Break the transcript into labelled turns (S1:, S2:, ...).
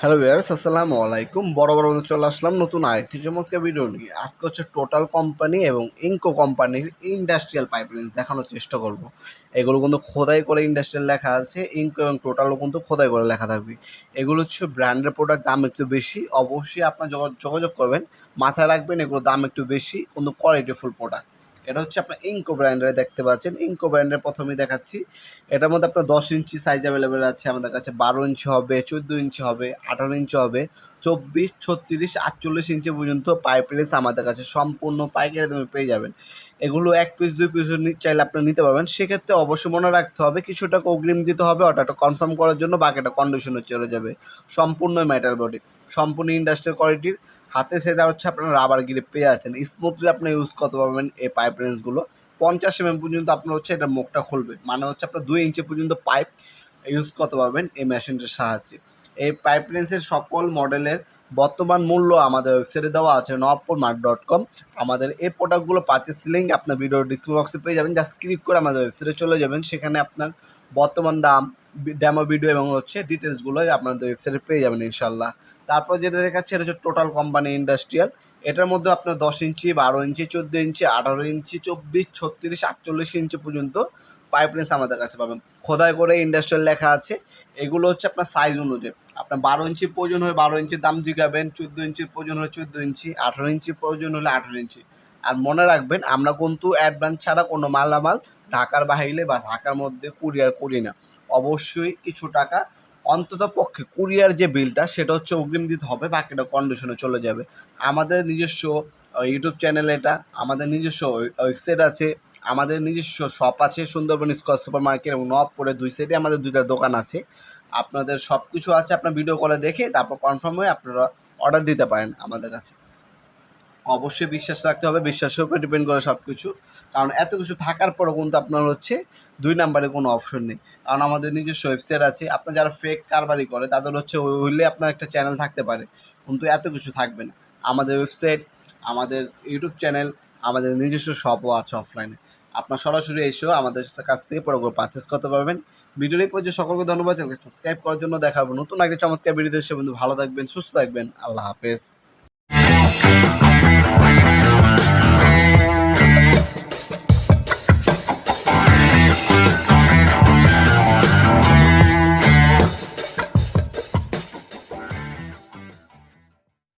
S1: Hello viewers আসসালামু আলাইকুম। বড় বড় চলে আসলাম নতুন আরেকটি চমৎকার ভিডিও নিয়ে। আজকে হচ্ছে টোটাল কোম্পানি এবং ইনকো কোম্পানির ইন্ডাস্ট্রিয়াল পাইপলাইন দেখানোর চেষ্টা করব। এগুলো কিন্তু খোদাই করে ইন্ডাস্ট্রিয়াল লেখা আছে। ইনকো এবং টোটালও কিন্তু খোদাই করে লেখা থাকবে। এগুলো হচ্ছে ব্র্যান্ডের প্রোডাক্ট দাম একটু বেশি। অবশ্যই আপনার যোগা- যোগাযোগ করবেন। মাথায় রাখবেন এগুলো দাম একটু বেশি, কিন্তু কোয়ালিটিফুল প্রোডাক্ট এটা হচ্ছে আপনার ইঙ্কো ব্র্যান্ডের দেখতে পাচ্ছেন? ইঙ্কো ব্র্যান্ডের প্রথমেই দেখাচ্ছি। এটার মধ্যে আপনার দশ ইঞ্চি সাইজ অ্যাভেলেবেল আছে। আমাদের কাছে বারো ইঞ্চি হবে, চোদ্দ ইঞ্চি হবে, আঠারো ইঞ্চি হবে, চব্বিশ, ছত্রিশ, আটচল্লিশ ইঞ্চি পর্যন্ত পাইপ রেস আমাদের কাছে সম্পূর্ণ পাইকারি দামে পেয়ে যাবেন। এগুলো এক পিস দুই পিস চাইলে আপনি নিতে পারবেন। সেক্ষেত্রে অবশ্যই মনে রাখতে হবে কিছু টাকা অগ্রিম দিতে হবে অর্ডারটা কনফার্ম করার জন্য বাকিটা কন্ডিশনে চলে যাবে। সম্পূর্ণ মেটাল বডি সম্পূর্ণ ইন্ডাস্ট্রিয়াল কোয়ালিটির হাতে সেটা হচ্ছে আপনার রাবার গ্রিপ পেয়ে আছেন। স্মুথলি আপনি ইউজ করতে পারবেন এই পাইপ রেঞ্জগুলো পঞ্চাশ এমএম পর্যন্ত আপনার হচ্ছে এটা মুখটা খুলবে। মানে হচ্ছে আপনার দুই ইঞ্চি পর্যন্ত পাইপ ইউজ করতে পারবেন এই মেশিনটার সাহায্যে। এই পাইপ রেঞ্জের সকল মডেলের বর্তমান মূল্য আমাদের ওয়েবসাইটে দেওয়া আছে নবপুর মার্ক ডট কম আমাদের এই প্রোডাক্টগুলো পার্চেস লিঙ্ক আপনার ভিডিও ডিসক্রিপশন বক্সে পেয়ে যাবেন। জাস্ট ক্লিক করে আমাদের ওয়েবসাইটে চলে যাবেন। সেখানে আপনার বর্তমান দাম ডেমো ভিডিও এবং হচ্ছে ডিটেলসগুলো আপনাদের ওয়েবসাইটে পেয়ে যাবেন ইনশাল্লাহ তারপর যেটা দেখাচ্ছে, এটা হচ্ছে টোটাল কোম্পানি ইন্ডাস্ট্রিয়াল এটার মধ্যে আপনার দশ ইঞ্চি, বারো ইঞ্চি, চোদ্দ ইঞ্চি, আঠারো ইঞ্চি, চব্বিশ, ছত্রিশ, আটচল্লিশ ইঞ্চি পর্যন্ত পাইপ রেঞ্জ আমাদের কাছে পাবেন। খোদাই করে ইন্ডাস্ট্রিয়াল লেখা আছে। এগুলো হচ্ছে আপনার সাইজ অনুযায়ী। আপনার বারো ইঞ্চি প্রয়োজন হলে বারো ইঞ্চির দাম জিগাবেন, চোদ্দ ইঞ্চির প্রয়োজন হলে চোদ্দ ইঞ্চি, আঠারো ইঞ্চি প্রয়োজন হলে আঠারো ইঞ্চি। আর মনে রাখবেন, আমরা কিন্তু অ্যাডভান্স ছাড়া কোনো মালামাল ঢাকার বাহিরে বা ঢাকার মধ্যে কুরিয়ার করি না। অবশ্যই কিছু টাকা অন্তত পক্ষে কুরিয়ার যে বিলটা, সেটা হচ্ছে অগ্রিম দিতে হবে, বাকিটা কন্ডিশনে চলে যাবে। আমাদের নিজস্ব ইউটিউব চ্যানেল এটা, আমাদের নিজস্ব ওয়েবসাইট আছে, আমাদের নিজস্ব শপ আছে, সুন্দরবন স্কোয়ার সুপার মার্কেট এবং নবপুরে দুই সাইডে আমাদের দুইটা দোকান আছে। আপনাদের সব কিছু আছে, আপনার ভিডিও কলে দেখে, তারপর কনফার্ম হয়ে আপনারা অর্ডার দিতে পারেন আমাদের কাছে। অবশ্যই বিশ্বাস রাখতে হবে, বিশ্বাসের উপরে ডিপেন্ড করে সব কিছু কারণ এত কিছু থাকার পরও কিন্তু আপনার হচ্ছে দুই নাম্বারে কোনো অপশন নেই। কারণ আমাদের নিজস্ব ওয়েবসাইট আছে, আপনার যারা ফেক কারবারি করে, তাদের হচ্ছে হইলে আপনার একটা চ্যানেল থাকতে পারে। কিন্তু এত কিছু থাকবে না। আমাদের ওয়েবসাইট আমাদের ইউটিউব চ্যানেল আমাদের নিজস্ব শপও আছে অফলাইনে আপনার সরাসরি এসেও আমাদের কাছ থেকে প্রোডাক্ট পারচেস করতে পারবেন। ভিডিওর এই পর্যায়ে সকলকে ধন্যবাদ। সাবস্ক্রাইব করার জন্য দেখাবো নতুন একটা চমৎকার ভিডিও দেশে বন্ধু ভালো থাকবেন, সুস্থ থাকবেন। আল্লাহ হাফেজ। Thank you.